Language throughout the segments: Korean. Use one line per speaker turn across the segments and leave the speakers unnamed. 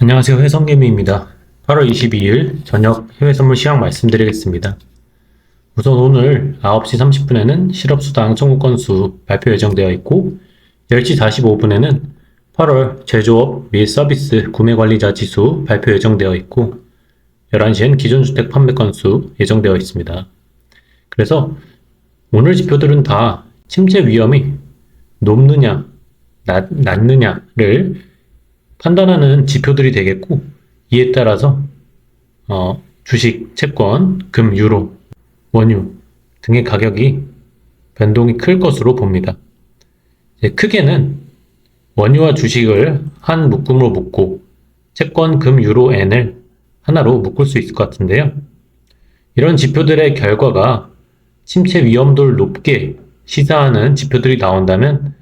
안녕하세요. 회성개미입니다. 8월 22일 저녁 해외 선물 시황 말씀드리겠습니다. 우선 오늘 9시 30분에는 실업수당 청구 건수 발표 예정되어 있고 10시 45분에는 8월 제조업 및 서비스 구매관리자 지수 발표 예정되어 있고 11시엔 기존주택 판매 건수 예정되어 있습니다. 그래서 오늘 지표들은 다 침체 위험이 높느냐, 낮, 낮느냐를 판단하는 지표들이 되겠고 이에 따라서 어, 주식, 채권, 금, 유로, 원유 등의 가격이 변동이 클 것으로 봅니다. 크게는 원유와 주식을 한 묶음으로 묶고 채권, 금, 유로, 엔을 하나로 묶을 수 있을 것 같은데요. 이런 지표들의 결과가 침체 위험도를 높게 시사하는 지표들이 나온다면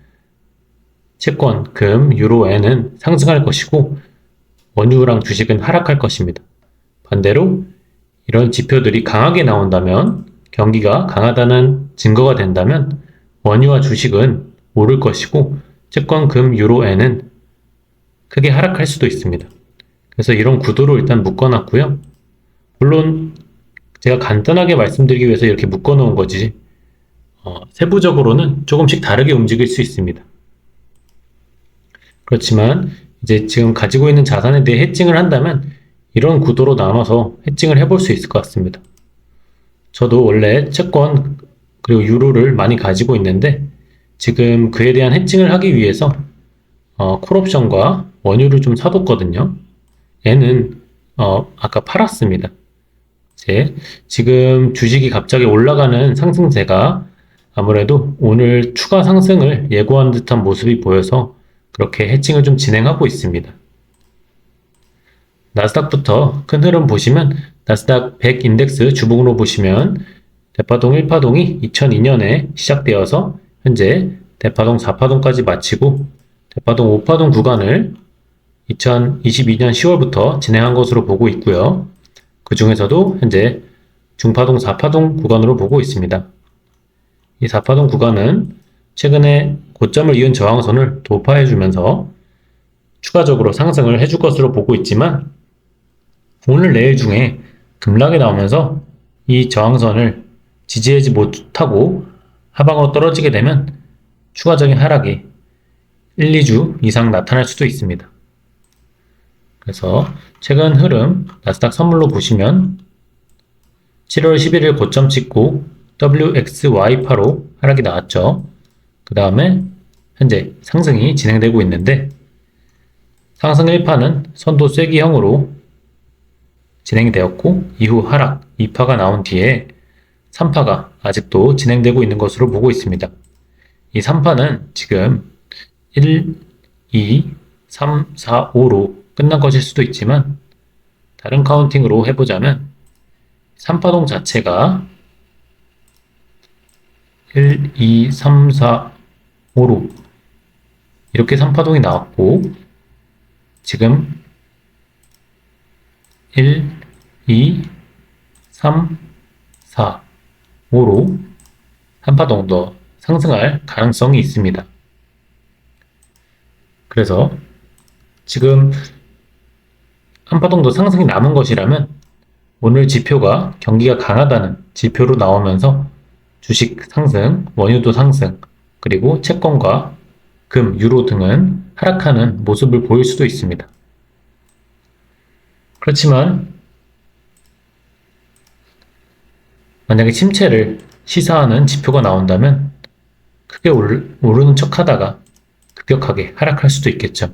채권, 금, 유로, 엔은 상승할 것이고 원유랑 주식은 하락할 것입니다. 반대로 이런 지표들이 강하게 나온다면 경기가 강하다는 증거가 된다면 원유와 주식은 오를 것이고 채권, 금, 유로, 엔은 크게 하락할 수도 있습니다. 그래서 이런 구도로 일단 묶어놨고요. 물론 제가 간단하게 말씀드리기 위해서 이렇게 묶어놓은 거지 어, 세부적으로는 조금씩 다르게 움직일 수 있습니다. 그렇지만 이제 지금 가지고 있는 자산에 대해 해칭을 한다면 이런 구도로 나눠서 해칭을 해볼 수 있을 것 같습니다. 저도 원래 채권 그리고 유로를 많이 가지고 있는데 지금 그에 대한 해칭을 하기 위해서 어, 콜옵션과 원유를 좀 사뒀거든요. 얘는 어, 아까 팔았습니다. 이제 지금 주식이 갑자기 올라가는 상승세가 아무래도 오늘 추가 상승을 예고한 듯한 모습이 보여서 그렇게 해칭을 좀 진행하고 있습니다. 나스닥부터 큰 흐름 보시면 나스닥 100 인덱스 주봉으로 보시면 대파동 1파동이 2002년에 시작되어서 현재 대파동 4파동까지 마치고 대파동 5파동 구간을 2022년 10월부터 진행한 것으로 보고 있고요. 그 중에서도 현재 중파동 4파동 구간으로 보고 있습니다. 이 4파동 구간은 최근에 고점을 이은 저항선을 도파해주면서 추가적으로 상승을 해줄 것으로 보고 있지만 오늘 내일 중에 급락이 나오면서 이 저항선을 지지하지 못하고 하방으로 떨어지게 되면 추가적인 하락이 1, 2주 이상 나타날 수도 있습니다. 그래서 최근 흐름 나스닥 선물로 보시면 7월 11일 고점 찍고 WXY8로 하락이 나왔죠. 그 다음에 현재 상승이 진행되고 있는데 상승 1파는 선도 쐐기형으로 진행이 되었고 이후 하락 2파가 나온 뒤에 3파가 아직도 진행되고 있는 것으로 보고 있습니다. 이 3파는 지금 1, 2, 3, 4, 5로 끝난 것일 수도 있지만 다른 카운팅으로 해보자면 3파동 자체가 1, 2, 3, 4, 5로 이렇게 3파동이 나왔고 지금 1, 2, 3, 4, 5로 3파동 더 상승할 가능성이 있습니다. 그래서 지금 한파동 더 상승이 남은 것이라면 오늘 지표가 경기가 강하다는 지표로 나오면서 주식 상승, 원유도 상승, 그리고 채권과 금, 유로 등은 하락하는 모습을 보일 수도 있습니다. 그렇지만 만약에 침체를 시사하는 지표가 나온다면 크게 오르는 척 하다가 급격하게 하락할 수도 있겠죠.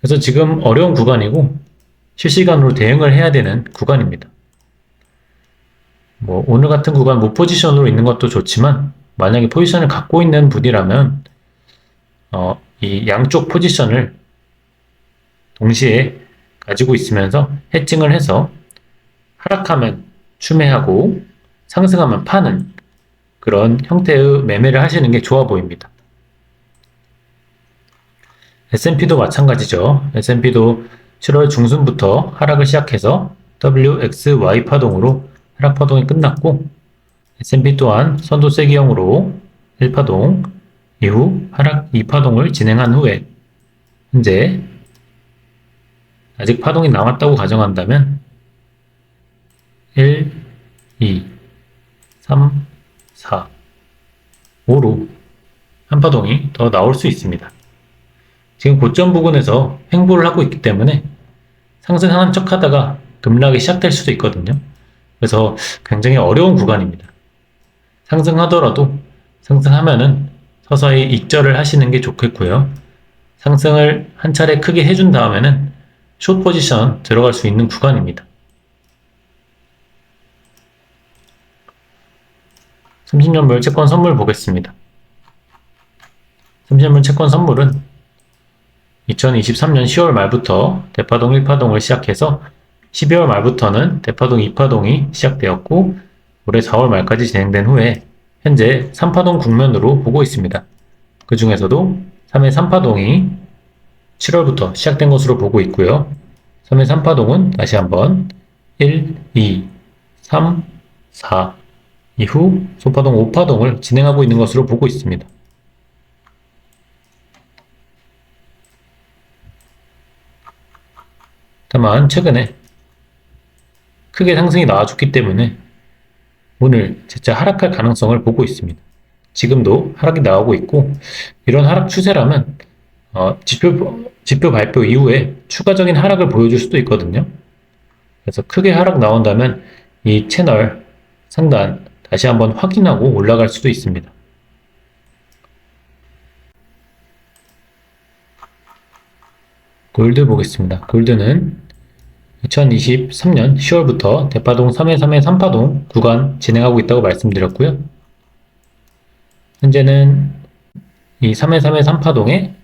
그래서 지금 어려운 구간이고 실시간으로 대응을 해야 되는 구간입니다. 뭐 오늘 같은 구간 무포지션으로 있는 것도 좋지만 만약에 포지션을 갖고 있는 분이라면 어, 이 양쪽 포지션을 동시에 가지고 있으면서 해칭을 해서 하락하면 추매하고 상승하면 파는 그런 형태의 매매를 하시는 게 좋아 보입니다. S&P도 마찬가지죠. S&P도 7월 중순부터 하락을 시작해서 WXY 파동으로 하락 파동이 끝났고 S&P 또한 선도 세기형으로 1파동 이후 하락 2파동을 진행한 후에 현재 아직 파동이 남았다고 가정한다면 1, 2, 3, 4, 5로 한 파동이 더 나올 수 있습니다. 지금 고점 부근에서 횡보를 하고 있기 때문에 상승하는 척 하다가 급락이 시작될 수도 있거든요. 그래서 굉장히 어려운 구간입니다. 상승하더라도 상승하면은 서서히 익절을 하시는 게 좋겠고요. 상승을 한 차례 크게 해준 다음에는 숏 포지션 들어갈 수 있는 구간입니다. 30년물 채권 선물 보겠습니다. 30년물 채권 선물은 2023년 10월 말부터 대파동 1파동을 시작해서 12월 말부터는 대파동 2파동이 시작되었고 올해 4월 말까지 진행된 후에 현재 3파동 국면으로 보고 있습니다. 그 중에서도 3회 3파동이 7월부터 시작된 것으로 보고 있고요. 3회 3파동은 다시 한번 1, 2, 3, 4 이후 소파동 5파동을 진행하고 있는 것으로 보고 있습니다. 다만 최근에 크게 상승이 나와줬기 때문에 오늘 진짜 하락할 가능성을 보고 있습니다. 지금도 하락이 나오고 있고 이런 하락 추세라면 어, 지표, 지표 발표 이후에 추가적인 하락을 보여줄 수도 있거든요. 그래서 크게 하락 나온다면 이 채널 상단 다시 한번 확인하고 올라갈 수도 있습니다. 골드 보겠습니다. 골드는 2023년 10월부터 대파동 3회 3회 3파동 구간 진행하고 있다고 말씀드렸고요. 현재는 이 3회 3회 3파동에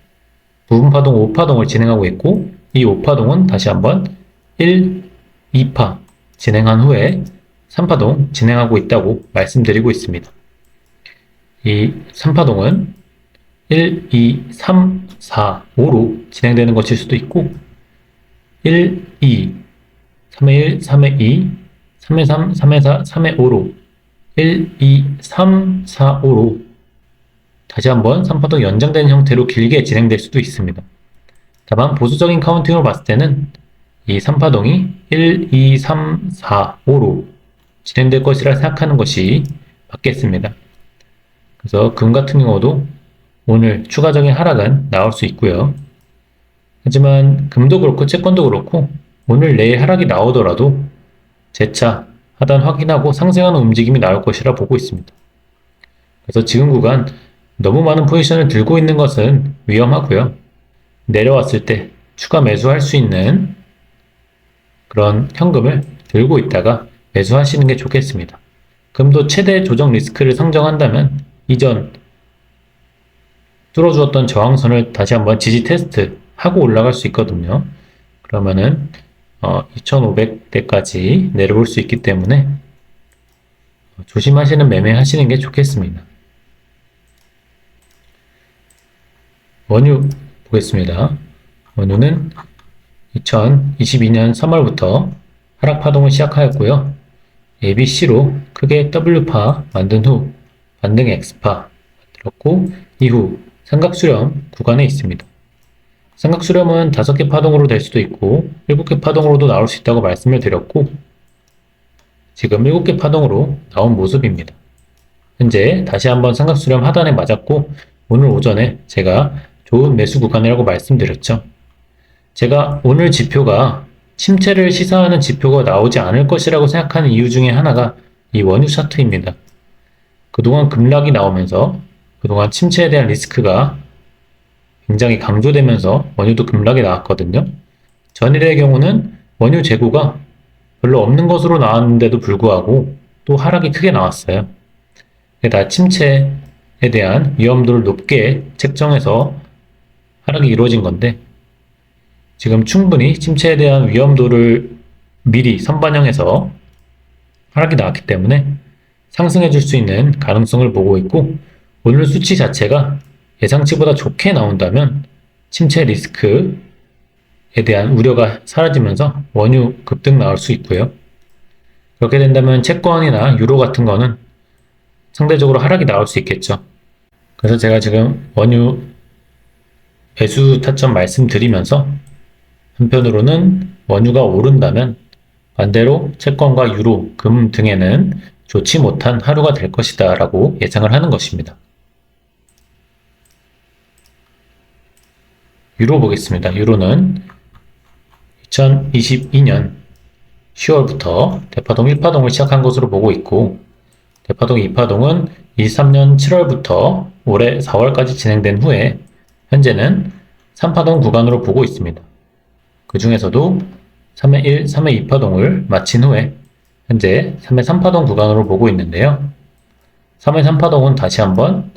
부분파동 5파동을 진행하고 있고 이 5파동은 다시 한번 1, 2파 진행한 후에 3파동 진행하고 있다고 말씀드리고 있습니다. 이 3파동은 1, 2, 3, 4, 5로 진행되는 것일 수도 있고 1, 2, 3회 1, 3회 2, 3회 3, 3회 4, 3회 5로 1, 2, 3, 4, 5로 다시 한번 3파동 연장된 형태로 길게 진행될 수도 있습니다. 다만 보수적인 카운팅으로 봤을 때는 이 3파동이 1, 2, 3, 4, 5로 진행될 것이라 생각하는 것이 맞겠습니다. 그래서 금 같은 경우도 오늘 추가적인 하락은 나올 수 있고요. 하지만 금도 그렇고 채권도 그렇고 오늘 내일 하락이 나오더라도 재차 하단 확인하고 상승하는 움직임이 나올 것이라 보고 있습니다. 그래서 지금 구간 너무 많은 포지션을 들고 있는 것은 위험하고요. 내려왔을 때 추가 매수할 수 있는 그런 현금을 들고 있다가 매수하시는 게 좋겠습니다. 금도 최대 조정 리스크를 상정한다면 이전 뚫어주었던 저항선을 다시 한번 지지 테스트 하고 올라갈 수 있거든요. 그러면은 어, 2500대까지 내려올 수 있기 때문에 조심하시는 매매 하시는 게 좋겠습니다. 원유 보겠습니다. 원유는 2022년 3월부터 하락 파동을 시작하였고요. ABC로 크게 W파 만든 후 반등 X파 만들었고 이후 삼각수렴 구간에 있습니다. 삼각 수렴은 5개 파동으로 될 수도 있고 7개 파동으로도 나올 수 있다고 말씀을 드렸고 지금 7개 파동으로 나온 모습입니다. 현재 다시 한번 삼각 수렴 하단에 맞았고 오늘 오전에 제가 좋은 매수 구간이라고 말씀드렸죠. 제가 오늘 지표가 침체를 시사하는 지표가 나오지 않을 것이라고 생각하는 이유 중에 하나가 이 원유 차트입니다. 그동안 급락이 나오면서 그동안 침체에 대한 리스크가 굉장히 강조되면서 원유도 급락이 나왔거든요. 전일의 경우는 원유 재고가 별로 없는 것으로 나왔는데도 불구하고 또 하락이 크게 나왔어요. 다 침체에 대한 위험도를 높게 책정해서 하락이 이루어진 건데 지금 충분히 침체에 대한 위험도를 미리 선반영해서 하락이 나왔기 때문에 상승해 줄 수 있는 가능성을 보고 있고 오늘 수치 자체가 예상치보다 좋게 나온다면 침체 리스크에 대한 우려가 사라지면서 원유 급등 나올 수 있고요. 그렇게 된다면 채권이나 유로 같은 거는 상대적으로 하락이 나올 수 있겠죠. 그래서 제가 지금 원유 배수 타점 말씀드리면서 한편으로는 원유가 오른다면 반대로 채권과 유로, 금 등에는 좋지 못한 하루가 될 것이다 라고 예상을 하는 것입니다. 유로 보겠습니다. 유로는 2022년 10월부터 대파동 1파동을 시작한 것으로 보고 있고 대파동 2파동은 23년 7월부터 올해 4월까지 진행된 후에 현재는 3파동 구간으로 보고 있습니다. 그 중에서도 3회 1, 3회 2파동을 마친 후에 현재 3회 3파동 구간으로 보고 있는데요. 3회 3파동은 다시 한번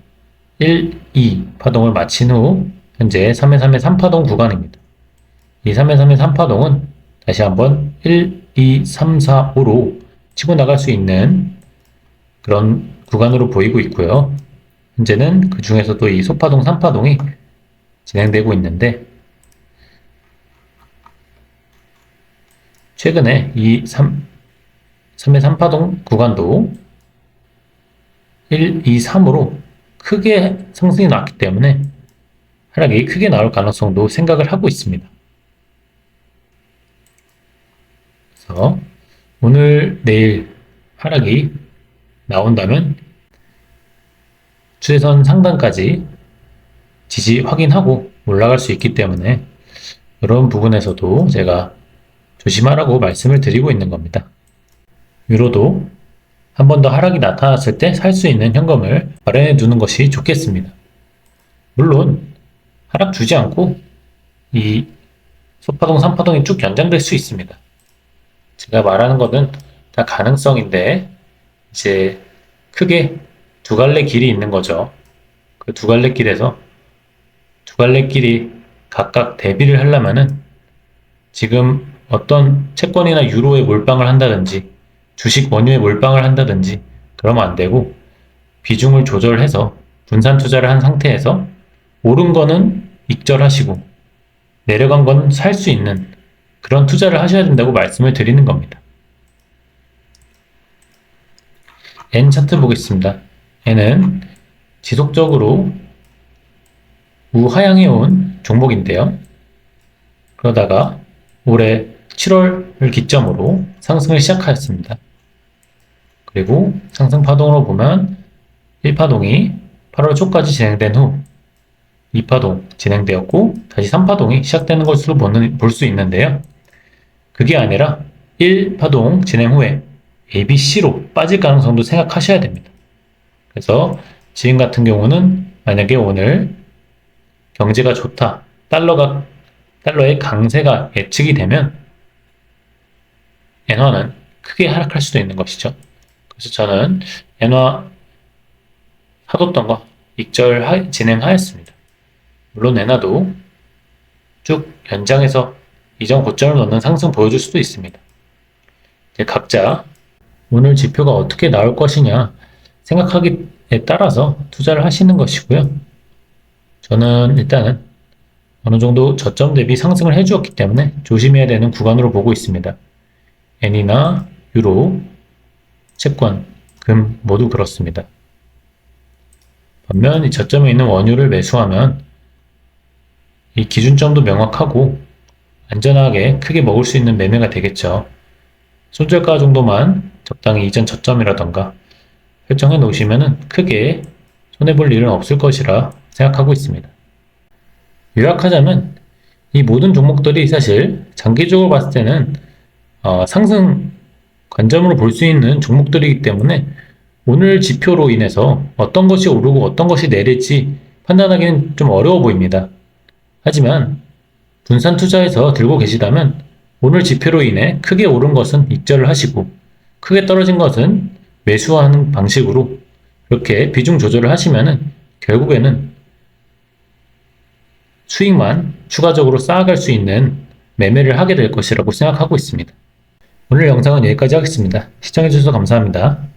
1, 2 파동을 마친 후 현재 3회 3회 3파동 구간입니다. 이 3회 3회 3파동은 다시 한번 1, 2, 3, 4, 5로 치고 나갈 수 있는 그런 구간으로 보이고 있고요. 현재는 그 중에서도 이 소파동 3파동이 진행되고 있는데 최근에 이 3, 3의 3파동 구간도 1, 2, 3으로 크게 상승이 나왔기 때문에 하락이 크게 나올 가능성도 생각을 하고 있습니다. 그래서 오늘, 내일 하락이 나온다면 추세선 상단까지 지지 확인하고 올라갈 수 있기 때문에 이런 부분에서도 제가 조심하라고 말씀을 드리고 있는 겁니다. 유로도 한 번 더 하락이 나타났을 때 살 수 있는 현금을 마련해 두는 것이 좋겠습니다. 물론 하락 주지 않고 이 소파동, 3파동이 쭉 연장될 수 있습니다. 제가 말하는 것은 다 가능성인데 이제 크게 두 갈래 길이 있는 거죠. 그 두 갈래 길에서 두 갈래 길이 각각 대비를 하려면은 지금 어떤 채권이나 유로에 몰빵을 한다든지 주식 원유에 몰빵을 한다든지 그러면 안 되고 비중을 조절해서 분산 투자를 한 상태에서 오른 거는 익절하시고 내려간 건 살 수 있는 그런 투자를 하셔야 된다고 말씀을 드리는 겁니다. N 차트 보겠습니다. N은 지속적으로 우하향해 온 종목인데요. 그러다가 올해 7월을 기점으로 상승을 시작하였습니다. 그리고 상승 파동으로 보면 1파동이 8월 초까지 진행된 후 2파동 진행되었고 다시 3파동이 시작되는 것으로 볼 수 있는데요. 그게 아니라 1파동 진행 후에 ABC로 빠질 가능성도 생각하셔야 됩니다. 그래서 지금 같은 경우는 만약에 오늘 경제가 좋다, 달러가 달러의 강세가 예측이 되면 엔화는 크게 하락할 수도 있는 것이죠. 그래서 저는 엔화 사뒀던 거 익절 진행하였습니다. 물론 엔화도 쭉 연장해서 이전 고점을 넣는 상승 보여줄 수도 있습니다. 각자 오늘 지표가 어떻게 나올 것이냐 생각하기에 따라서 투자를 하시는 것이고요. 저는 일단은 어느 정도 저점 대비 상승을 해주었기 때문에 조심해야 되는 구간으로 보고 있습니다. 엔이나 유로, 채권, 금 모두 그렇습니다. 반면 이 저점에 있는 원유를 매수하면 이 기준점도 명확하고 안전하게 크게 먹을 수 있는 매매가 되겠죠. 손절가 정도만 적당히 이전 저점이라던가 설정해 놓으시면 크게 손해볼 일은 없을 것이라 생각하고 있습니다. 요약하자면 이 모든 종목들이 사실 장기적으로 봤을 때는 어, 상승 관점으로 볼 수 있는 종목들이기 때문에 오늘 지표로 인해서 어떤 것이 오르고 어떤 것이 내릴지 판단하기는 좀 어려워 보입니다. 하지만 분산 투자에서 들고 계시다면 오늘 지표로 인해 크게 오른 것은 익절을 하시고 크게 떨어진 것은 매수하는 방식으로 그렇게 비중 조절을 하시면은 결국에는 수익만 추가적으로 쌓아갈 수 있는 매매를 하게 될 것이라고 생각하고 있습니다. 오늘 영상은 여기까지 하겠습니다. 시청해주셔서 감사합니다.